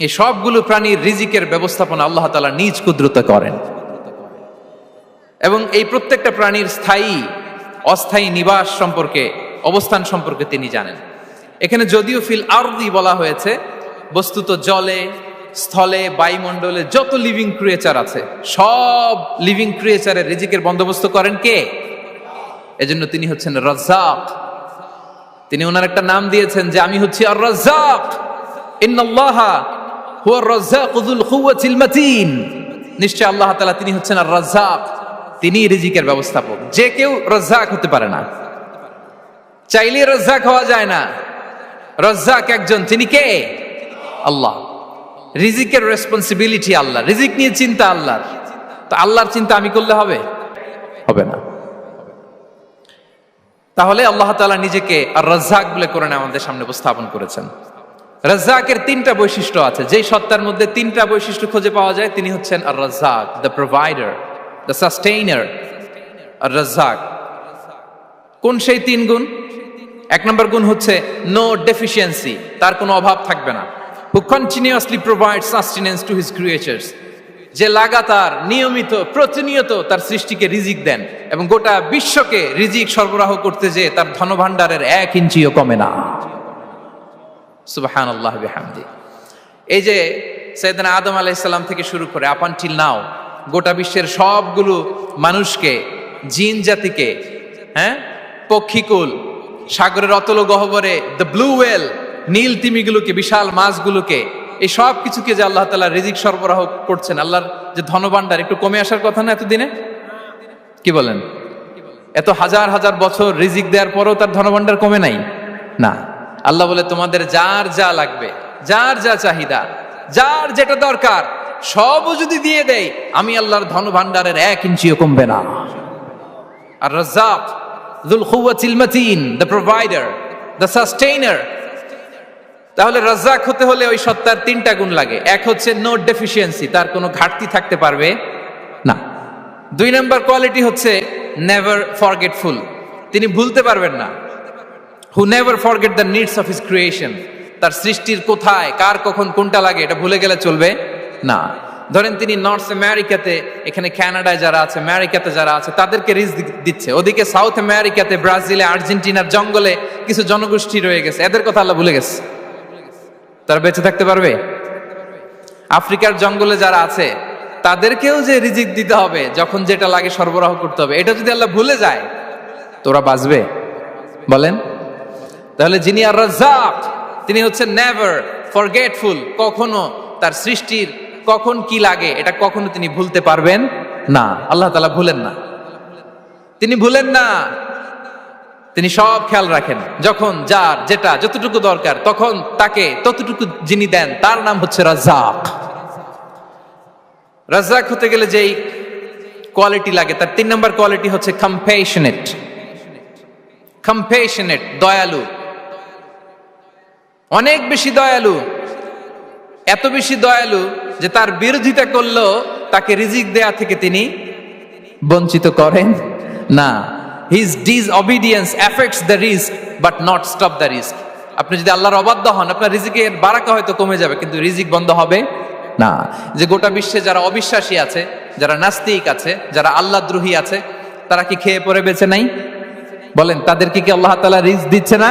এই সবগুলো প্রাণীর রিজিকের ব্যবস্থাপনা আল্লাহ তালা নিজ কুদ্রুত করেন। এবং এই প্রত্যেকটা প্রাণীর স্থায়ী, অস্থায়ী নিবাস সম্পর্কে, অবস্থান সম্পর্কে তিনি জানেন। এখানে যদিও ফিল আরদি বলা হয়েছে, বস্তুত জলে, স্থলে, বায়ুমণ্ডলে যত লিভিং ক্রিয়েচার আছে, সব লিভিং ক্রিয়েচারের রিজিকের বন্দোবস্ত করেন কে? এজন্য তিনি হচ্ছেন রাজ্জাক। তিনি ওনার একটা নাম দিয়েছেন যে, আমি হচ্ছি আর রাজ্জাক ইন্নাল্লাহা নিশ্চয় আল্লাহ তাআলা তিনি হচ্ছেন আর তিনি রিজিকের ব্যবস্থাপক। যে কেউ রাজ্জাক হতে পারে না। চাইলে রাজ্জাক হওয়া যায় না। রাজ্জাক একজন। তিনি কে? আল্লাহ। রিজিকের রেসপন্সিবিলিটি আল্লাহ। রিজিক নিয়ে চিন্তা আল্লাহর। তো আল্লাহর চিন্তা আমি করলে হবে? হবে না। তাহলে আল্লাহ তালা নিজেকে আর রাজ্জাক বলে কোরআনে আমাদের সামনে উপস্থাপন করেছেন। রাজ্জাকের তিনটা বৈশিষ্ট্য আছে। যেই সত্তার মধ্যে তিনটা বৈশিষ্ট্য খুঁজে পাওয়া যায়, তিনি হচ্ছেন আর রাজ্জাক দ্য প্রোভাইডার দ্য সাস্টেইনার আর রাজ্জাক। কোন সেই তিন গুণ? এক নম্বর গুণ হচ্ছে নো ডেফিসিয়েন্সি তার কোনো অভাব থাকবে না। Who continuously provide sustenance to his creatures যে লাগাতার, নিয়মিত, প্রতিনিয়ত তার সৃষ্টিকে রিজিক দেন এবং গোটা বিশ্বকে রিজিক সরবরাহ করতে যে তার ধনভাণ্ডারের এক ইঞ্চিও কমে না। সুবাহান আল্লাহ বিহামদি। এই যে সৈয়দনা আদম আলাইসাল্লাম থেকে শুরু করে আপান আপানটিল নাও গোটা বিশ্বের সবগুলো মানুষকে, জিন জাতিকে হ্যাঁ পক্ষীকুল, সাগরের অতল গহবরে দ্য ব্লু ওয়েল নীল তিমিগুলোকে, বিশাল মাছগুলোকে, এই সব কিছুকে যে আল্লাহ তালা রিজিক সরবরাহ করছেন, আল্লাহর যে ধনভাণ্ডার, একটু কমে আসার কথা না এতদিনে? কি বলেন? এত হাজার হাজার বছর রিজিক দেওয়ার পরেও তার ধনভাণ্ডার কমে নাই? না। আল্লাহ বলে, তোমাদের যার যা লাগবে, যার যা চাহিদা, যার যেটা দরকার, সবও যদি দিয়ে দেয় আমি আল্লাহর ধন ভান্ডারের এক ইঞ্চিও কমবে না। আর রাজ্জাক যুল খুওয়াতিল মাতিন, দ্য প্রোভাইডার, দ্য সাস্টেইনার। তাহলে রাজ্জাক হতে হলে ওই সত্তার তিনটা গুণ লাগে। এক হচ্ছে নো ডেফিসিয়েন্সি তার কোনো ঘাটতি থাকতে পারবে না। দুই নম্বর কোয়ালিটি হচ্ছে নেভার ফরগেটফুল তিনি ভুলতে পারবেন না। Who never forget the needs of his creation তার সৃষ্টির কোথায়, কার কখন কোনটা লাগে, এটা ভুলে গেলে চলবে না। ধরেন তিনি নর্থ আমেরিকাতে এখানে কানাডায় যারা আছে আমেরিকাতে যারা আছে, তাদেরকে রিস দিচ্ছে। ওদিকে সাউথ আমেরিকাতে ব্রাজিলে আর্জেন্টিনার জঙ্গলে কিছু জনগোষ্ঠী রয়ে গেছে। এদের কথা আল্লাহ ভুলে গেছে। তারা বেঁচে থাকতে পারবে? আফ্রিকার জঙ্গলে যারা আছে, তাদেরকেও যে রিজিক দিতে হবে, যখন যেটা লাগে সরবরাহ করতে হবে, এটা যদি আল্লাহ ভুলে যায়, তোরা বাঁচবে। বলেন? তাহলে যিনি আর রাজ্জাক, তিনি হচ্ছেন নেভার ফরগেটফুল কখনো তার সৃষ্টির কখন কি লাগে, এটা কখনো তিনি ভুলতে পারবেন না। আল্লাহ তালা ভুলেন না। তিনি ভুলেন না। তিনি সব খেয়াল রাখেন। যখন, যার, যেটা, যতটুকু দরকার, তখন তাকে ততটুকু যিনি দেন, তার নাম হচ্ছে রাজ্জাক। রাজ্জাক হতে গেলে যেই কোয়ালিটি লাগে, তার তিন নম্বর কোয়ালিটি হচ্ছে কম্পেশনেট কম্পেশনেট দয়ালু। অনেক বেশি দয়ালু, এত বেশি দয়ালু যে তার বিরোধিতা করলেও তাকে রিজিক দেয়া থেকে তিনি বঞ্চিত করেন। না his disobedience effects the risk but not stop the risk আপনি যদি আল্লাহর অবাধ্য হন, আপনার রিজিকের বারাকা হয়তো কমে যাবে, কিন্তু রিজিক বন্ধ হবে না। যে গোটা বিশ্বে যারা অবিশ্বাসী আছে, যারা নাস্তিক আছে, যারা আল্লাহ দ্রোহী আছে, তারা কি খেয়ে পরে বেঁচে নাই? বলেন তাদেরকে কি আল্লাহ তালা রিস্ক দিচ্ছে না?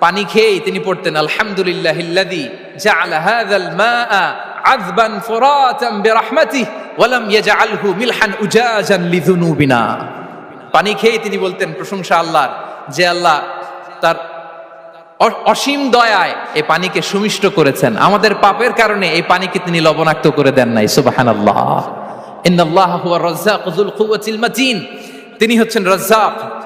পানি খেয়েই তিনি পড়তেন, আলহামদুলিল্লাহ পানি খেয়েই তিনি বলতেন, প্রশংসা আল্লাহর, যে আল্লাহ তার অসীম দয়ায় এই পানিকে সুমিষ্ট করেছেন। আমাদের পাপের কারণে এই পানিকে তিনি লবণাক্ত করে দেন নাই। কুওয়াতিল মাতিন। তিনি হচ্ছেন রাজ্জাক।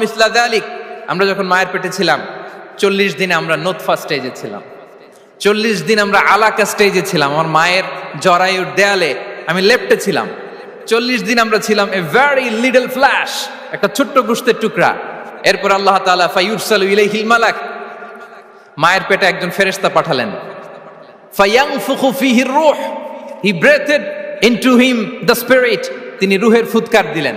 মিসলা আমরা যখন মায়ের পেটে ছিলাম, চল্লিশ দিনে আমরা নোতফা স্টেজে ছিলাম। চল্লিশ দিন আমরা আলাকা স্টেজে ছিলাম। আমার মায়ের জরায়ুর দেয়ালে আমি লেফটে ছিলাম। চল্লিশ দিন আমরা ছিলাম এ ভেরি লিডল ফ্ল্যাশ একটা ছোট্ট গুস্তের টুকরা। এরপর আল্লাহ তাআলা ফাইউরসালু ইলাইহিল মালাক, মায়ের পেটে একজন ফেরেশতা পাঠালেন। ফায়াংফুখু ফিহি রূহ he breathed into him the spirit তিনি রুহের ফুৎকার দিলেন।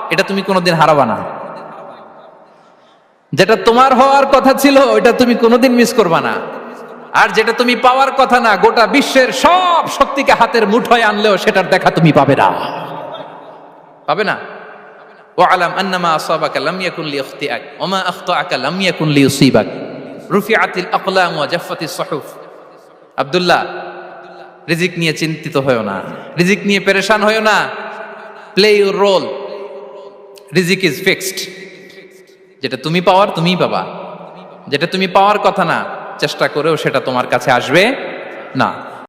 এটা তুমি কোনোদিন হারাবা না। যেটা তোমার হওয়ার কথা ছিল ওটা তুমি কোনোদিন মিস করবা না। আর যেটা তুমি পাওয়ার কথা না, গোটা বিশ্বের সব শক্তিকে হাতের মুঠোয় আনলেও সেটার দেখা তুমি পাবে না। পাবে না? ওয়ালাম আন্নামা আসাবাকা লাম ইয়াকুন লিইখতিআক ওয়া মা আখতাআকা লাম ইয়াকুন লিইউসিবাক। রুফিআতিল আকলাম ওয়া জাফফাতিস সুহুফ। আব্দুল্লাহ, রিজিক নিয়ে চিন্তিত হয়েও না। রিজিক নিয়ে পেরেশান হয়েও না। Play your role. রিজিক ইজ ফিক্সড। যেটা তুমি পাওয়ার, তুমিই পাবা। যেটা তুমি পাওয়ার কথা না, চেষ্টা করেও সেটা তোমার কাছে আসবে না।